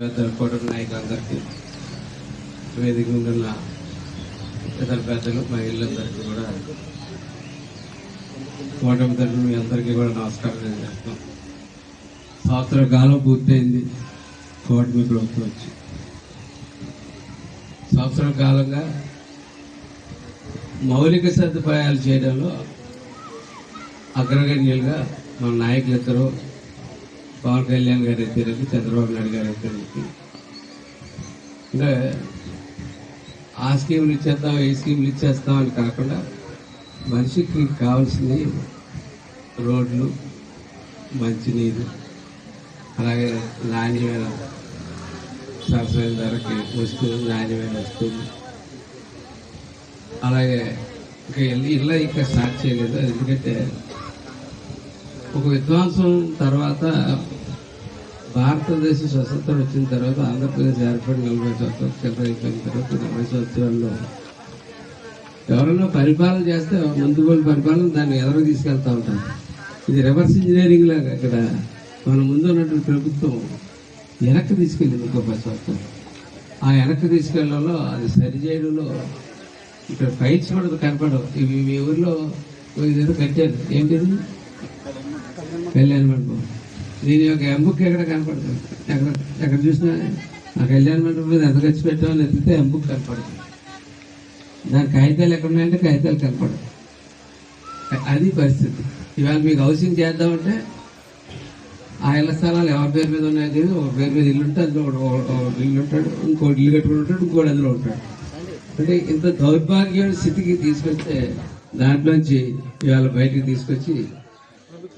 పెద్దల కూటమి నాయకులందరికీ వేదిక ఉన్న ఇతర పెద్దలు మహిళలందరికీ కూడా కూటమి తరఫున మీ అందరికీ కూడా నమస్కారం నేను చేస్తాం సంవత్సర కాలం పూర్తయింది కూటమి ప్రభుత్వం వచ్చి సంవత్సరం కాలంగా మౌలిక సదుపాయాలు చేయడంలో అగ్రగణ్యులుగా మన నాయకులిద్దరూ పవన్ కళ్యాణ్ గారి ఇద్దరికి చంద్రబాబు నాయుడు గారి ఇద్దరికి అంటే ఆ స్కీములు ఇచ్చేస్తాం ఈ స్కీములు ఇచ్చేస్తాం అని కాకుండా మనిషికి కావాల్సినవి రోడ్లు మంచినీరు అలాగే నాణ్యమైన సరసమైన ధరకి వస్తువులు నాణ్యమైన వస్తువులు. అలాగే ఇంకా ఇల్లు ఇల్లు ఇంకా స్టార్ట్ చేయలేదు. ఎందుకంటే ఒక విధ్వంసం తర్వాత భారతదేశ స్వతంత్రం వచ్చిన తర్వాత ఆంధ్రప్రదేశ్ ఏర్పడి నలభై సంవత్సరాలు చిల్లర అయిపోయిన తర్వాత నలభై సంవత్సరాల్లో ఎవరైనా పరిపాలన చేస్తే ముందు వాళ్ళు పరిపాలన దాన్ని ఎదురు తీసుకెళ్తూ ఉంటారు. ఇది రివర్స్ ఇంజనీరింగ్ లాగా ఇక్కడ మన ముందు ఉన్నటువంటి ప్రభుత్వం వెనక్కి తీసుకెళ్ళింది ఇంకో పది సంవత్సరాలు. ఆ వెనక్కి తీసుకెళ్ళడంలో అది సరి చేయడంలో ఇక్కడ ఫైట్స్ కూడా కనపడవు. ఇవి మీ ఊర్లో ఇదేదో కట్టారు. ఏంటిది? కళ్యాణ మండపం దీని యొక్క ఎంబుక్ ఎక్కడ కనపడుతుంది ఎక్కడ ఎక్కడ చూసినా ఆ కళ్యాణ మండపం మీద ఎంత ఖర్చు పెట్టామని ఎత్తితే ఎంబుక్ కనపడుతుంది దాని కాగితాలు ఎక్కడ ఉన్నాయంటే కాగితాలు కనపడదు అది పరిస్థితి. ఇవాళ మీకు హౌసింగ్ చేద్దామంటే ఆ ఇళ్ళ స్థలాలు ఎవరి పేరు మీద ఉన్నాయో తెలియదు ఒక పేరు మీద ఇల్లు ఉంటే అందులో ఒకడు- ఒక- ఇల్లు ఉంటాడు ఇంకోటి ఇల్లు కట్టుకుని ఉంటాడు ఇంకోటి అందులో ఉంటాడు. అంటే ఇంత దౌర్భాగ్యం స్థితికి తీసుకొస్తే దాంట్లోంచి ఇవాళ బయటికి తీసుకొచ్చి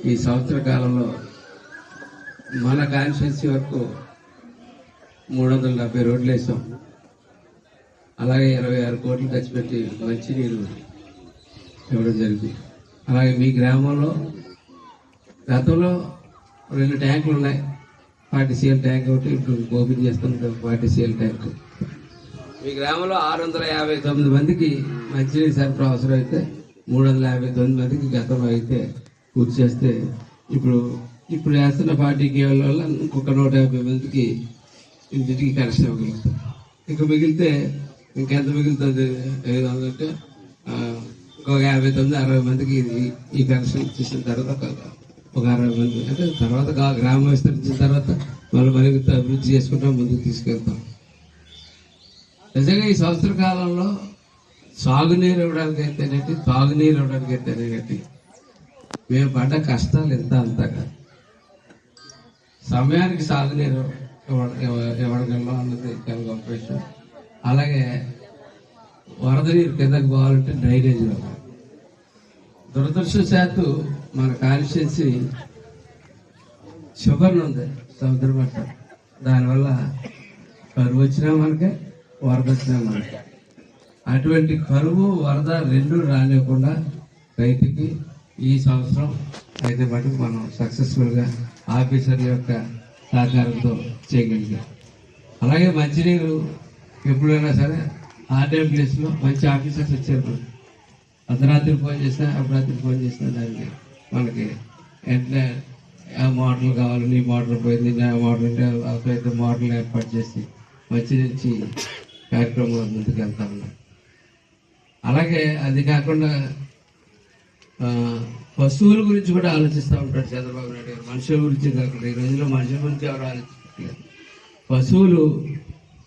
ఈ సంవత్సర కాలంలో మన కాన్స్టిట్యున్సీ వరకు మూడు వందల డెబ్బై రోడ్లు వేసాం. అలాగే ఇరవై ఆరు కోట్లు ఖర్చు పెట్టి మంచినీరు ఇవ్వడం జరిగింది. అలాగే మీ గ్రామంలో గతంలో రెండు ట్యాంకులు ఉన్నాయి. ఫార్టీ సీఎల్ ట్యాంక్ ఒకటి ఇప్పుడు ఓపెన్ చేస్తున్నాం ఫార్టీ సీఎల్ ట్యాంక్. మీ గ్రామంలో ఆరు వందల యాభై తొమ్మిది మందికి మంచినీరు సరఫరా అవసరం అయితే మూడు వందల యాభై తొమ్మిది మందికి గతంలో అయితే పూర్తి చేస్తే ఇప్పుడు ఇప్పుడు వేస్తున్న పార్టీకి వల్ల ఇంకొక నూట యాభై మందికి ఇంటికి కనెక్షన్ ఇవ్వగలుగుతాం ఇంకా మిగిలితే ఇంకెంత మిగులుతుంది? ఐదు వందలు అంటే ఒక ఇంకొక యాభై తొమ్మిది అరవై మందికి ఇది- ఈ కనెక్షన్ ఇచ్చేసిన తర్వాత ఒక- అరవై మంది. అంటే తర్వాత గ్రామ గ్రామం విస్తరించిన తర్వాత మళ్ళీ మరింత అభివృద్ధి చేసుకుంటాం ముందుకు తీసుకెళ్తాం. నిజంగా ఈ సంవత్సర కాలంలో సాగునీరు ఇవ్వడానికి అయితేనేటి తాగునీరు ఇవ్వడానికి అయితేనేటి మేము పడ్డ కష్టాలు ఎంత అంతగా? సమయానికి సాగునీరు ఇవ్వ- అన్నది చాలా గొప్ప విషయం. అలాగే వరద నీరు కిందకు పోవాలంటే డ్రైనేజ్ ఇవ్వాలి మన కాన్స్టిట్యున్సీ షుగర్ ఉంది సముద్ర మట్టం దానివల్ల కరువు వచ్చినా మనకే వరద వచ్చినా మనకే. అటువంటి కరువు వరద రెండు రానివ్వకుండా రైతుకి ఈ సంవత్సరం అయితే మటుకు మనం సక్సెస్ఫుల్గా ఆఫీసర్ల యొక్క సహకారంతో చేయగలిగాం. అలాగే మంచినీరు ఎప్పుడైనా సరే ఆర్డీఎం ప్లేస్లో మంచి ఆఫీసర్స్ వచ్చారు అర్ధరాత్రి ఫోన్ చేసినా అర్ధరాత్రి ఫోన్ చేసినా దానికి మనకి వెంటనే ఆ మోడల్ కావాలి నీ మోడల్ పోయింది నా మోడల్ ఉంటే అవసరమైతే మోడల్ ఏర్పాటు చేసి మంచి నుంచి కార్యక్రమాలు ముందుకు వెళ్తా. ఉన్నాం అలాగే అది కాకుండా పశువుల గురించి కూడా ఆలోచిస్తూ ఉంటాడు చంద్రబాబు నాయుడు గారు. మనుషుల గురించి కాకుండా ఈ రోజుల్లో మనుషుల గురించి ఎవరు ఆలోచించట్లేదు. పశువులు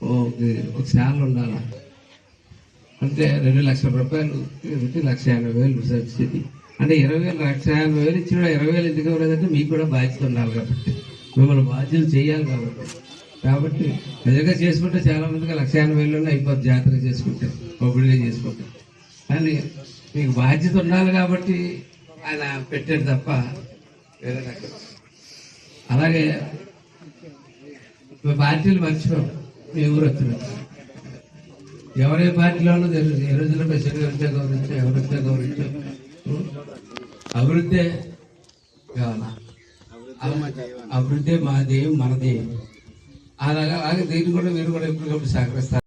ఒక- ఒక శాల ఉండాలి? అంటే రెండు లక్షల రూపాయలు లక్ష యాభై వేలు సబ్సిడీ. అంటే ఇరవై వేలు లక్ష యాభై వేలు ఇచ్చిన ఇరవై వేలు ఎందుకు ఇవ్వలేదంటే మీకు కూడా బాధ్యత ఉండాలి కాబట్టి. మిమ్మల్ని బాధ్యతలు చేయాలి కాబట్టి. కాబట్టి నిజంగా చేసుకుంటే చాలా మందికి లక్ష యాభై వేలు అయిపోతుంది జాతర చేసుకుంటే పబ్బులే చేసుకుంటే. కానీ మీకు బాధ్యత ఉండాలి కాబట్టి ఆయన పెట్టాడు తప్ప వేరే రకం. అలాగే మీ పార్టీలు మర్చిపోం మీ ఊరు వచ్చినట్టు ఎవరే పార్టీలోనూ తెలుసు. ఏ రోజున బెస్ట్ ఎవరితే గౌరవించో ఎవరితే గౌరవించో. అభివృద్ధి కావాలా? అభివృద్ధి మాది మనది అలాగా అలాగే దీన్ని కూడా మీరు కూడా ఎప్పటికప్పుడు సహకరిస్తారు.